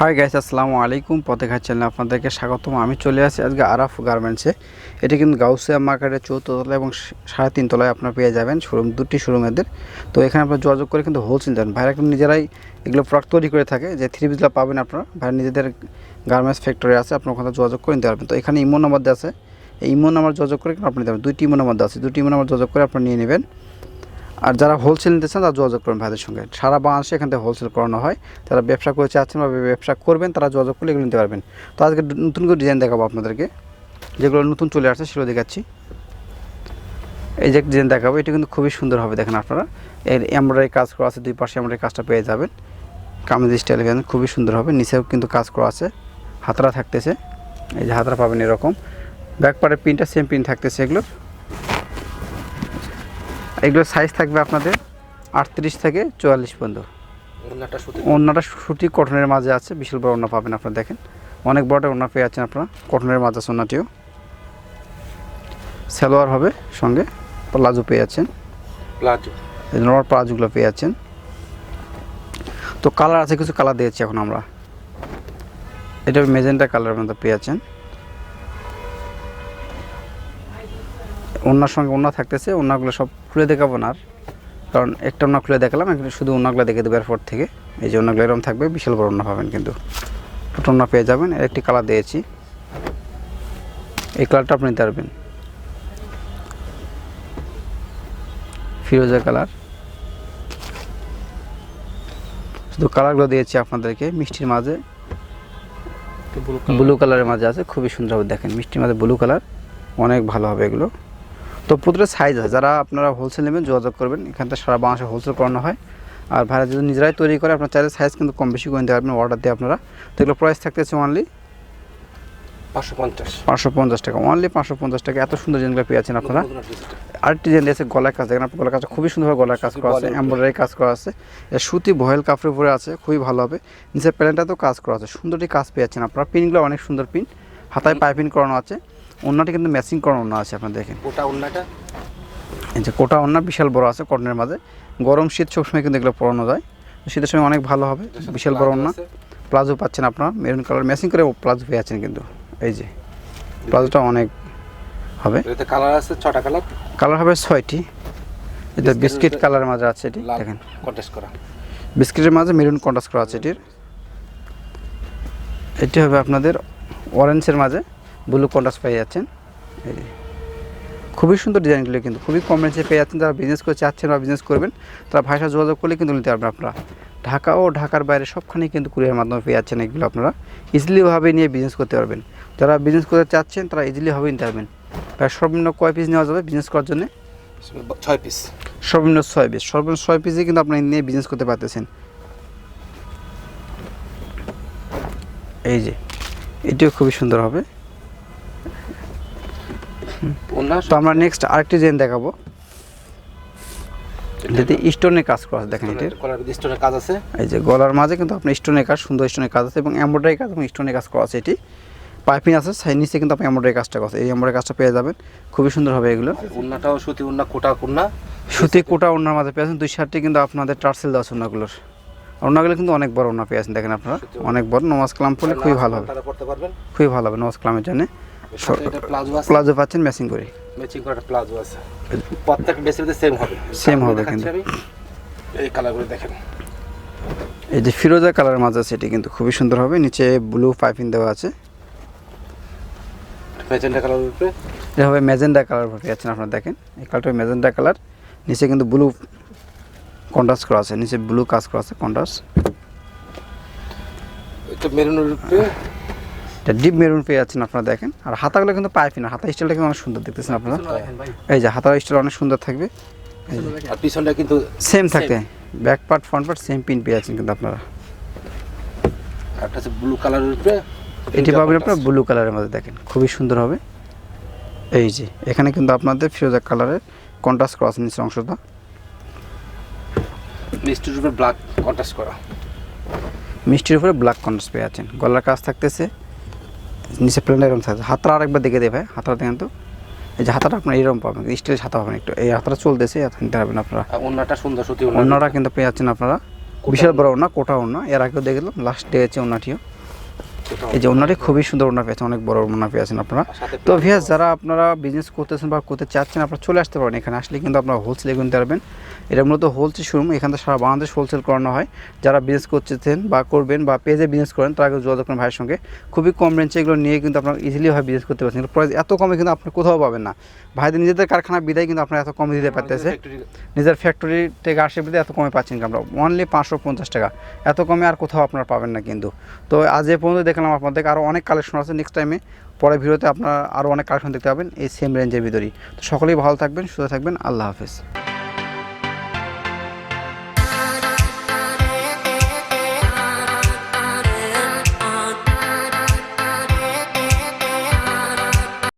Hi guys আসসালামু আলাইকুম। পথেঘাট চ্যানেলে আপনাদেরকে স্বাগতম। আমি চলে আসি আজকে আরাফ গার্মেন্টসে এটি কিন্তু গাউসিয়া মার্কেটের চৌদ্দতলা এবং সাড়ে তিনতলায় আপনারা পেয়ে যাবেন শোরুম দুটি শোরুম এদের। তো এখানে আপনারা যোগাযোগ করে কিন্তু হোলসেল দেন। ভাইরা কিন্তু নিজেরাই এগুলো প্রোডাক্ট তৈরি করে থাকে। যে থ্রি পিসগুলো পাবেন আপনারা, ভাইরা নিজেদের গার্মেন্টস ফ্যাক্টরি আছে, আপনার ওখানে যোগাযোগ করে নিতে পারবেন। তো এখানে ইমো নাম্বার দেওয়া আছে। এই ইমো নাম্বার যোগাযোগ করে কিন্তু আপনি পারবেন। দুইটি ইমো নাম্বার দেওয়া আছে। দুটি ইমো নাম্বার যোগাযোগ করে আপনি নিয়ে নেবেন। আর যারা হোলসেল নিতে চান, তারা যোগাযোগ করবেন ভাইদের সঙ্গে। সারা বাংলাদেশে এখান থেকে হোলসেল করানো হয়। যারা ব্যবসা করে চাচ্ছেন বা ব্যবসা করবেন, তারা যোগাযোগ করলে এগুলো নিতে পারবেন। তো আজকে নতুন করে ডিজাইন দেখাবো আপনাদেরকে। যেগুলো নতুন চলে আসছে, সেগুলো দেখাচ্ছি। এই যে ডিজাইন দেখাবো, এটা কিন্তু খুবই সুন্দর হবে, দেখেন আপনারা। এর এমব্রয়ডারি কাজ করা আছে, দুই পাশে এমব্রয়ডারি কাজটা পেয়ে যাবেন। কামিজ স্টাইল এখানে খুবই সুন্দর হবে। নিচেও কিন্তু কাজ করা আছে। হাতরা থাকতেছে। এই যে হাতরা পাবেন এরকম। ব্যাক পার্টের প্রিন্টটা সেম প্রিন্ট থাকতেছে এগুলোর। এগুলোর সাইজ থাকবে আপনাদের আটত্রিশ থেকে চুয়াল্লিশ পর্যন্ত। ওড়নাটা সুতি? ওড়নাটা কটনের মাঝে আছে বিশাল বড় ওড়না পাবেন আপনারা দেখেন। অনেক বড়টা ওড়না পেয়ে যাচ্ছেন আপনারা কটনের মাঝে আছে ওড়নাটিও। সালোয়ার হবে সঙ্গে প্লাজো পেয়ে যাচ্ছেন প্লাজো? নর্মাল প্লাজোগুলো পেয়ে যাচ্ছেন তো কালার আছে কিছু কালার দিয়েছি এখন আমরা। এটা মেজেন্টা কালারের মধ্যে পেয়ে যাচ্ছেন ওনার সঙ্গে ওনা থাকতেছে ওনাগুলো সব খুলে দেখাবো না আর। কারণ একটা ওনা খুলে দেখালাম একটা শুধু ওনাগুলো দেখে দেবো এরপর থেকে। এই যে ওনাগুলো এরকম থাকবে বিশাল বড় ওনা পাবেন কিন্তু। দুটো ওনা পেয়ে যাবেন এর একটি কালার দিয়েছি। এই কালারটা আপনি নিতে পারবেন ফিরোজা কালার। শুধু কালারগুলো দিয়েছি আপনাদেরকে মিষ্টির মাঝে। ব্লু কালারের মাঝে আছে খুবই সুন্দর হবে দেখেন মিষ্টির মাঝে ব্লু কালার অনেক ভালো হবে এগুলো। তো প্রতিটা সাইজ আছে। যারা আপনারা হোলসেল নেবেন যোগাযোগ করবেন। এখান থেকে সারা বাংলাদেশে হোলসেল করানো হয়। আর ভাড়া যদি নিজেরাই তৈরি করে আপনার চাইলে সাইজ কিন্তু কম বেশি করে নিতে পারবেন অর্ডার দিয়ে আপনারা। তো এগুলো প্রাইস থাকতেছে অনলি পাঁচশো পঞ্চাশ। পাঁচশো পঞ্চাশ টাকা। অনলি পাঁচশো পঞ্চাশ টাকা। এত সুন্দর জিনিসগুলো পেয়ে যাচ্ছেন আপনারা। আরেকটি ডিজাইন দিয়েছে গলার কাজ। দেখেন আপনার গলার কাজটা খুবই সুন্দরভাবে গলার কাজ করা আছে এমব্রয়ডারি কাজ করা আছে। এর সুতি ভয়েল কাপড়ের উপরে আছে খুবই ভালো হবে। নিচের প্যান্টটাতেও কাজ করা আছে। সুন্দরটি কাজ পেয়ে যাচ্ছেন আপনারা। পিনগুলো অনেক সুন্দর পিন। হাতায় পাইপিন করানো আছে। অন্যটি কিন্তু ম্যাচিং করানো অন্য আছে আপনারা দেখেন। কোটা ওড়নাটা? এই যে কোটা অন্য বিশাল বড় আছে কটনের মাঝে। গরম শীত সবসময় কিন্তু এগুলো পরানো যায়। শীতের সময় অনেক ভালো হবে বিশাল বড় অন্য প্লাজো পাচ্ছেন আপনারা মেরুন কালার ম্যাচিং করে প্লাজো পেয়ে যাচ্ছেন কিন্তু। এই যে প্লাজোটা অনেক হবে। কালার আছে ছটা কালার কালার হবে ছয়টি। এটা বিস্কিট কালারের মাঝে আছে এটি দেখেন। কন্টেস্ট করা। বিস্কিটের মাঝে মেরুন কন্ট্রাস্ট করা আছে এটির। এটি হবে আপনাদের অরেঞ্জের মাঝে। ব্লু কন্ট্রাস্ট পেয়ে যাচ্ছেন। এই। খুবই সুন্দর ডিজাইনগুলো কিন্তু খুবই কম রেঞ্জে পেয়ে যাচ্ছেন। যারা বিজনেস করে চাচ্ছেন বা বিজনেস করবেন তারা ভাষা যোগাযোগ করলে কিন্তু নিতে পারবেন আপনারা। ঢাকা ও ঢাকার বাইরে সবখানেই কিন্তু কুরিয়ার মাধ্যমে পেয়ে যাচ্ছেন এগুলো আপনারা। ইজিলিভাবে নিয়ে বিজনেস করতে পারবেন। যারা বিজনেস করতে চাচ্ছেন তারা ইজিলিভাবে নিতে পারবেন। প্রায় সর্বনিম্ন কয় পিস নেওয়া যাবে বিজনেস করার জন্য? ছয় পিস সর্বনিম্ন ছয় পিস সর্বনিম্ন ছয় পিসে কিন্তু আপনি নিয়ে বিজনেস করতে পারতেছেন। এই যে এটিও খুবই সুন্দর হবে। তো আমরা নেক্সট আরেকটি ডিজাইন দেখাবো। যদি স্টোনের কাজ করা আছে দেখেন এটির। কলার স্টোনের কাজ আছে। এই যে গলার মাঝে কিন্তু আপনার স্টোনের কাজ সুন্দর স্টোনের কাজ আছে এবং এমব্রয়ডারি কাজ এবং স্টোনের কাজ করা আছে এটি। পাইপিং আছে নিচে কিন্তু আপনি এমব্রয়ডারি কাজটা করা আছে। এই এমব্রয়ডারি কাজটা পেয়ে যাবেন। খুবই সুন্দর হবে এগুলো। উন্নাটাও সুতি উন্না কোটা ওড়না। সুতি কোটা ওনার মাঝে পেয়েছেন দুই শার্টটি কিন্তু আপনাদের টার্সেল দেওয়া আছে ওনাগুলোর ওনাগুলো কিন্তু অনেক বড় ওনা পেয়েছেন দেখেন আপনারা। অনেক বড় নমাজ কালাম পরলে খুবই ভালো হবে। তারা করতে পারবেন। খুবই ভালো হবে নমাজ কালামের জন্য। প্লাজো পাচ্ছেন ম্যাচিং করে। ম্যাচিং করা প্লাজো আছে। প্রত্যেক বেসের সেম হবে। Same হবে কিন্তু। এই কালারগুলো দেখেন। এই যে ফিরোজা কালারের মাঝে আছে এটি কিন্তু খুবই সুন্দর হবে। নিচে ব্লু পাইপিং দেওয়া আছে। ম্যাজেন্টা কালারের উপরে এটা হবে ম্যাজেন্ডা কালার পেয়েছেন আপনারা দেখেন। এই কালারটা ম্যাজেন্ডা কালার নিচে কিন্তু ব্লু কন্ট্রাস্ট করা আছে। নিচে ব্লু কাজ করা আছে কন্ট্রাস্ট এটা মেরুনের উপরে এটা ডিপ মেরুন পেয়ে যাচ্ছেন আপনারা দেখেন। আর হাতাগুলো কিন্তু পাইপিং না হাতা স্টাইলটা কিন্তু অনেক সুন্দর দেখতেছেন আপনারা। এই যে হাতার স্টাইল অনেক সুন্দর থাকবে। আর পিছনটা কিন্তু সেম থাকে। Back part front part same pin পেয়ে যাচ্ছেন কিন্তু আপনারা। একটা ব্লু কালারের উপরে এটি পাবেন আপনার ব্লু কালারের মধ্যে দেখেন। খুবই সুন্দর হবে। এই যে এখানে কিন্তু আপনাদের ফিরোজা কালারের কন্ট্রাস্ট করা আছে নিচের অংশটা। মিষ্টির উপরে ব্ল্যাক কন্ট্রাস্ট করা। মিষ্টির উপরে ব্ল্যাক কন্ট্রাস্ট পেয়ে আছেন গলার কাজ থাকতেছে। নিচে প্লেন এরকম থাকছে হাতটা আরেকবার দেখে দেবে হাতটা দেখেন তো। এই যে হাতাটা আপনার এরকম পাবেন স্টিলের হাতা পাবেন একটু। এই হাতটা চলতেছে হাতা নিতে পারবেন আপনারা। ওনাটা সুন্দর সুতি অন্যরা কিন্তু পেয়ে যাচ্ছেন আপনারা। বিশাল বড় ওনা কোটা ওনা এর আগেও দেখলাম লাস্ট ডে আছে ওনাটিও এই যে ওনাটি খুবই সুন্দর ওনা পেয়েছেন অনেক বড় ওনা পেয়েছেন আপনারা। তো ভিয়াস যারা আপনারা বিজনেস করতেছেন বা করতে চাচ্ছেন আপনারা চলে আসতে পারেন এখানে। আসলে কিন্তু আপনারা হোলসেলে কিনতে পারবেন এটা মূলত হোলসেল শোরুম এখান থেকে সারা বাংলাদেশ হোলসেল করানো হয়। যারা বিজনেস করতেছেন বা করবেন বা পেজে বিজনেস করেন তারা আগে যোগাযোগ করেন ভাইয়ের সঙ্গে। খুবই কম রেঞ্জে এগুলো নিয়ে কিন্তু আপনারা ইজিলি ভাবে বিজনেস করতে পারছেন। প্রাইস এত কমে কিন্তু আপনি কোথাও পাবেন না। ভাইদের নিজেদের কারখানা বিদায় কিন্তু আপনারা এত কমে দিতে পারতেছে। নিজের ফ্যাক্টরি থেকে আসে বিদে এত কমে পাচ্ছেন আমরা। অনলি পাঁচশো পঞ্চাশ টাকা। এত কমে আর কোথাও আপনারা পাবেন না কিন্তু। তো আজ এ পর্যন্ত দেখলাম আপনাদের আরও অনেক কালেকশন আছে নেক্সট টাইমে পরে ভিডিওতে আপনারা আরও অনেক কালেকশন দেখতে পাবেন এই সেম রেঞ্জের ভিতরেই। তো সকলেই ভালো থাকবেন, সুস্থ থাকবেন। আল্লাহ হাফেজ।